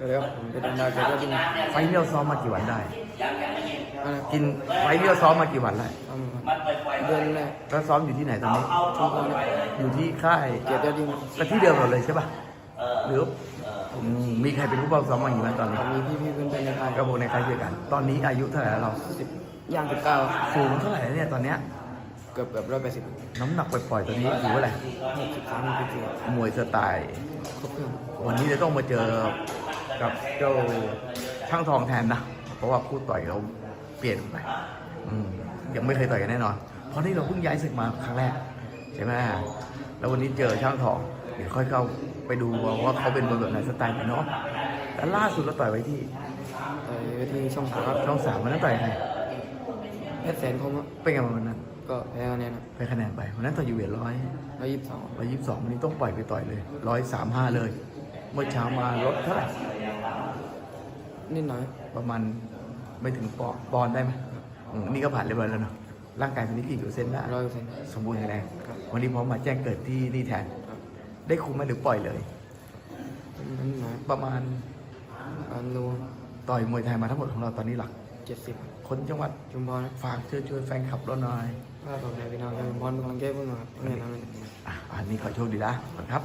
สวัสดีครับผมเป็นดาเกิดก็ดิ้นไฟล์เลี้ยวซ้อมมากี่วันได้อะไรกินไฟล์เลี้ยวซ้อมมากี่วันแล้วทำครับเดือนแรกแล้วซ้อมอยู่ที่ไหนตอนนี้ ชุมพรอยู่ที่ค่ายเกียรติยอดดิ้นก็ที่เดิมเราเลยใช่ป่ะหรืออืมมีใครเป็นผู้บังซ้อมมาอยู่ไหมตอนนี้มีพี่พี่ๆเพื่อนๆในค่ายก็พวกในค่ายช่วยกัน ตอนนี้อายุเท่าไหร่แล้วเราสิบย่างสิบเก้าสูงเท่าไหร่แล้วเนี่ยตอนเนี้ยเกือบเกือบร้อยแปดสิบน้ำหนักปล่อยๆตอนนี้อยู่เท่าไหร่หกสิบสามหกสิบสี่มวยสไตล์ครบเครื่องวันนี้จะต้องมาเจอ กับเจ้าช่างทองแทนนะ เพราะว่าคู่ต่อยเราเปลี่ยนไปอืมยังไม่เคยต่อยกันแน่นอน เพราะนี่เราเพิ่งย้ายศึกมาครั้งแรกใช่ไหมแล้ววันนี้เจอช่างทองเดี๋ยวค่อยเข้าไปดูว่าเขาเป็นมวยแบบไหนสไตล์ไหนเนาะแต่ล่าสุดเราต่อยไว้ที่ต่อยไว้ที่ช่องสามครับช่องสามวันนั้นต่อยใครเพชรแสนคมครับเป็นไงบ้างวันนั้น ก็แพ้คะแนนครับไปคะแนนไปวันนั้นต่อยอยู่เวทร้อยร้อยยี่สิบสองร้อยยี่สิบสองวันนี้ต้องปล่อยไปต่อยเลยร้อยสามห้าเลย เมื่อเช้ามาลดเท่าไหร่นิดหน่อยประมาณไม่ถึงปอนด์ปอนด์ได้ไหมอืมนี่ก็ผ่านเรียบร้อยแล้วเนาะร่างกายเป็นนิกี่เปอร์เซ็นต์ได้ร้อยเปอร์เซ็นต์สมบูรณ์แข็งแรงครับวันนี้พร้อมมาแจ้งเกิดที่นี่แทนครับได้คุมไหมหรือปล่อยเลย นิดหน่อยประมาณอันรูต่อยมวยไทยมาทั้งหมดของเราตอนนี้หลัก เจ็ดสิบคนจังหวัดชุมพรนะฝากเชิญชวนแฟนคลับเราหน่อยถ้าต่อไปพี่น้องจะเป็นบอลกำลังแก้พวกมาครับเพื่อนทำให้อะอันนี้ขอโชคดีนะขอบคุณครับ